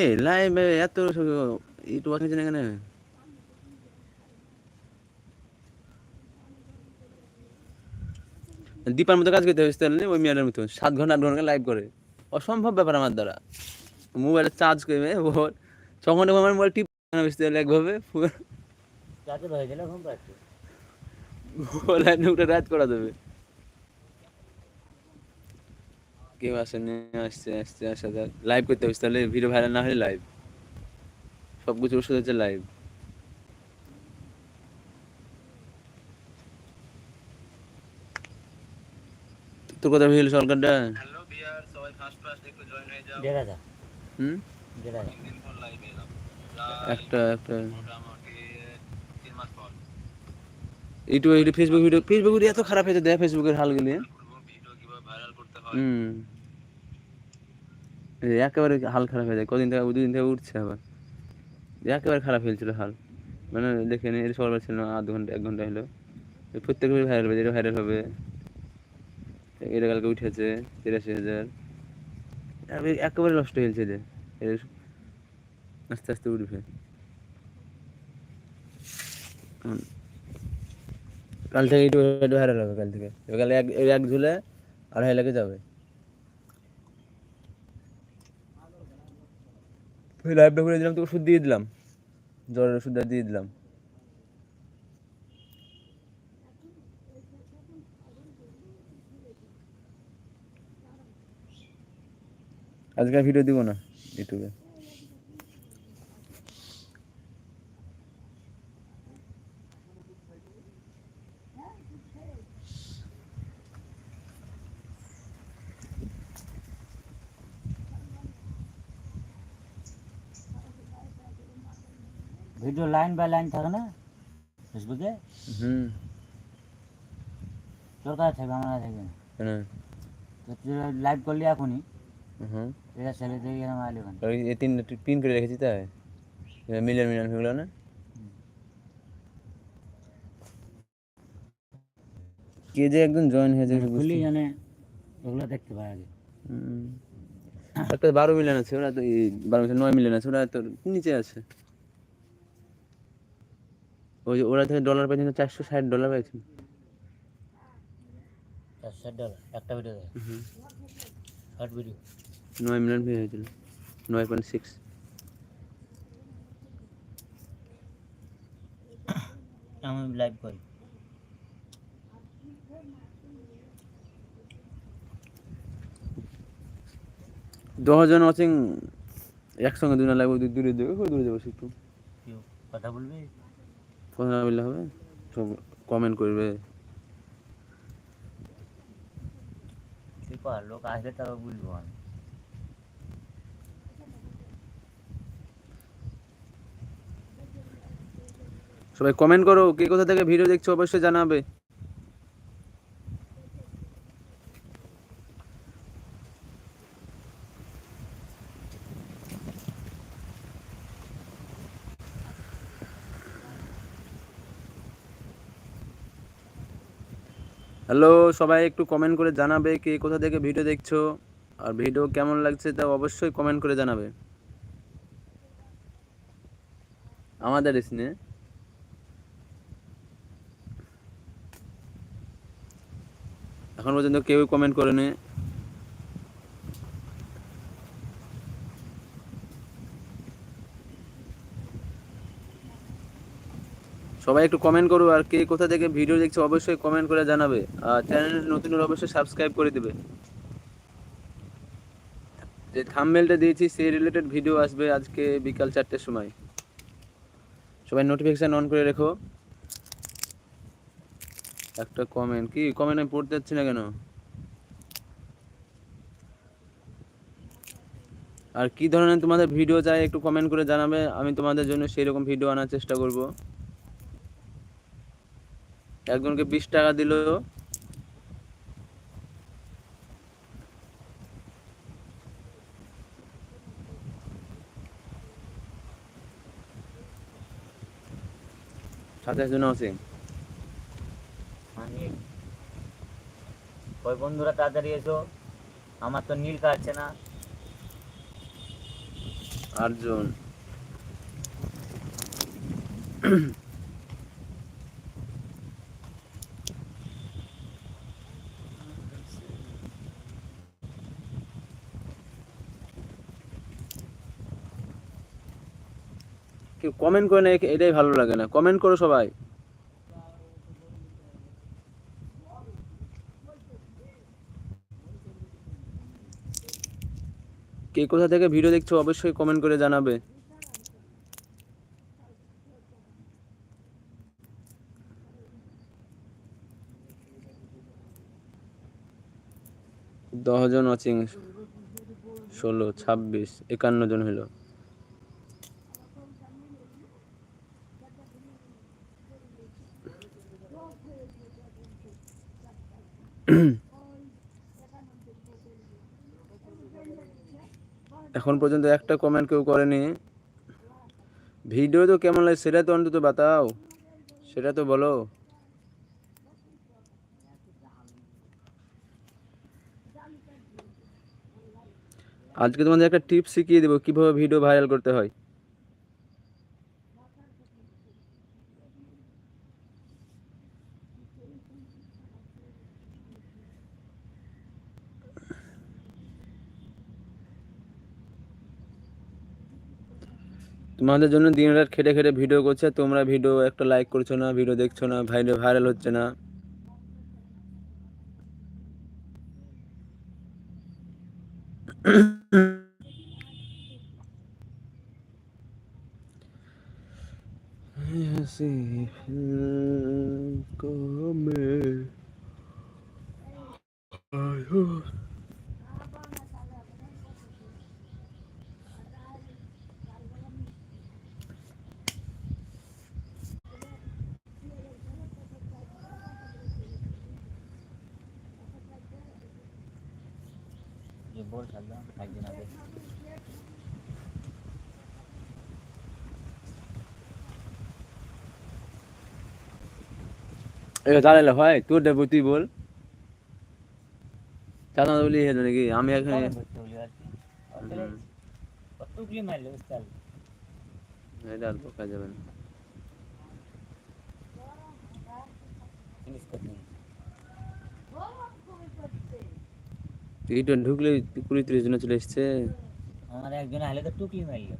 এই লাইভ এত ইউটিউব আছে না এখানে? দীপার মতো কাজ করতে হবে তাহলে ওই মেয়ের মতো। সাত ঘণ্টা আট ঘণ্টা লাইভ করে। অসম্ভব ব্যাপার আমার দ্বারা। মোবাইলে চার্জ করবে ওর। ছ ঘণ্টা আমার মোবাইল টিপ বুঝতে পারলে? একভাবে রাত করা দেবে কেউ আসেনি আসছে আসছে আসা যাক লাইভ করতে হবে তাহলে ভিডিও ভাইরাল না হলে লাইভ সব কিছু ওষুধ হচ্ছে লাইভ তোর কথা ভেবেছিল সরকারটা হ্যালো বিয়ার সবাই ফার্স্ট ফার্স্ট একটু জয়েন হয়ে যাও। হুম? একটা একটা। মোটামুটি তিন মাস পর। ইউটিউবে video Facebook video Facebook video এত খারাপ হয়েছে দেখ ফেসবুকের হালগুলি হ্যাঁ? করব ভিডিও কীভাবে ভাইরাল করতে হয় হুম। একেবারে হাল খারাপ হয়ে যায়। কদিন থেকে, দুদিন থেকে উঠছে আবার। একেবারে খারাপ হয়েছিল হাল। মানে দেখে নি এটা সবার ছিল না, আধ ঘণ্টা, এক ঘণ্টা হলো। প্রত্যেক ভাইরাল হবে এটা ভাইরাল হবে এটা কালকে উঠেছে, তিরাশি হাজার। একেবারে নষ্ট হয়েছে যে। এর আস্তে আস্তে উঠবে। কাল থেকে একটু ভাইরাল হবে, কাল থেকে। কাল এক এক ঝুলে আড়াই লাখে যাবে। ওই লাইভটা করে দিলাম, তো ওষুধ দিয়ে দিলাম। জ্বরের ওষুধটা দিয়ে দিলাম। আজকে ভিডিও দিব না ইউটিউবে ভিডিও লাইন বাই লাইন থাকে না ফেসবুকে? হুম। তোর কাছে থাকবে আমার থাকবে না। তো তুই লাইভ করলি এখনই। হুম। এটা ছেলে দিয়ে গেলাম আলি ওখানে। এই তিন পিন করে রেখেছি তাই? মিলিয়ন মিলিয়ন হয়ে গেলো না? কে যে একদম জয়েন হয়েছে খুললি জানে ওগুলো দেখতে পাই আগে। একটা বারো মিলিয়ন আছে ওরা তো বারো মিলিয়ন নয় মিলিয়ন আছে ওরা তো নিচে আছে। ওই ওরা থেকে ডলার পাইছে চারশো ষাট ডলার পাইছে চারশো ডলার একটা ভিডিও শর্ট ভিডিও নয় মিলিয়ন ভিউ হয়েছিল নয় পয়েন্ট সিক্স আমি লাইভ করি। দশজন ওয়াচিং একসঙ্গে দুজন লাগবে দূরে দূরে দূরে যাব একটু। কথা বলবি? কথা বললে হবে সব কমেন্ট করবে। লোক আসলে তারপর বুঝব আমি। সবাই কমেন্ট করো কে কোথা থেকে ভিডিও দেখছ অবশ্যই জানাবে। হ্যালো, সবাই একটু কমেন্ট করে জানাবে কে কোথা থেকে ভিডিও দেখছ। আর ভিডিও কেমন লাগছে তা অবশ্যই কমেন্ট করে জানাবে। আমাদের স্নে এখন পর্যন্ত কেউ কমেন্ট করে করেনি। সবাই একটু কমেন্ট করো আর কে কোথা থেকে ভিডিও দেখছ অবশ্যই কমেন্ট করে জানাবে। আর চ্যানেল নতুন হলে অবশ্যই সাবস্ক্রাইব করে দেবে। যে থাম্বনেলটা দিয়েছি, সেই রিলেটেড ভিডিও আসবে আজকে বিকাল চারটের সময়। সবাই নোটিফিকেশান অন করে রেখো। একটা কমেন্ট কি কমেন্ট আমি পড়তে যাচ্ছি না কেন? আর কি ধরনের তোমাদের ভিডিও চাই একটু কমেন্ট করে জানাবে। আমি তোমাদের জন্য সেই রকম ভিডিও আনার চেষ্টা করব। একজনকে বিশ টাকা দিল। সাতাশ জন আছে। ওই বন্ধুরা তাড়াতাড়ি এসো। আমার তো নীল কাটছে না। আটজন। কমেন্ট করে না এটাই ভালো লাগে না। কমেন্ট করো সবাই। কে কোথা থেকে ভিডিও দেখছ অবশ্যই কমেন্ট করে জানাবে। দশজন ওয়াচিং ষোলো, ছাব্বিশ, একান্ন জন হলো। এখন পর্যন্ত একটা কমেন্ট কেউ করেনি। ভিডিও তো কেমন লাগে? সেটা তো অন্তত বাতাও। সেটা তো বলো। আজকে তোমাদের একটা টিপস শিখিয়ে দেবো কীভাবে ভিডিও ভাইরাল করতে হয়। তোমাদের জন্য দিন রাত খেটে খেটে ভিডিও করছে, তোমরা ভিডিও একটা লাইক করছ না, ভিডিও দেখছ না ভিডিও ভাইরাল হচ্ছে না। हंसी বল ছাড়লাম একদিন আগে এটা দাঁড়ালে হয় তোর দেবো তুই বল চাঁদা বলি হলো নাকি আমি এখানে এটা আর বোকা যাবে না টি টোয়েন্টি ঢুকলে কুড়ি তিরিশ জনে চলে এসছে। আমার একজনে আহলে তো টুকলি মারলো।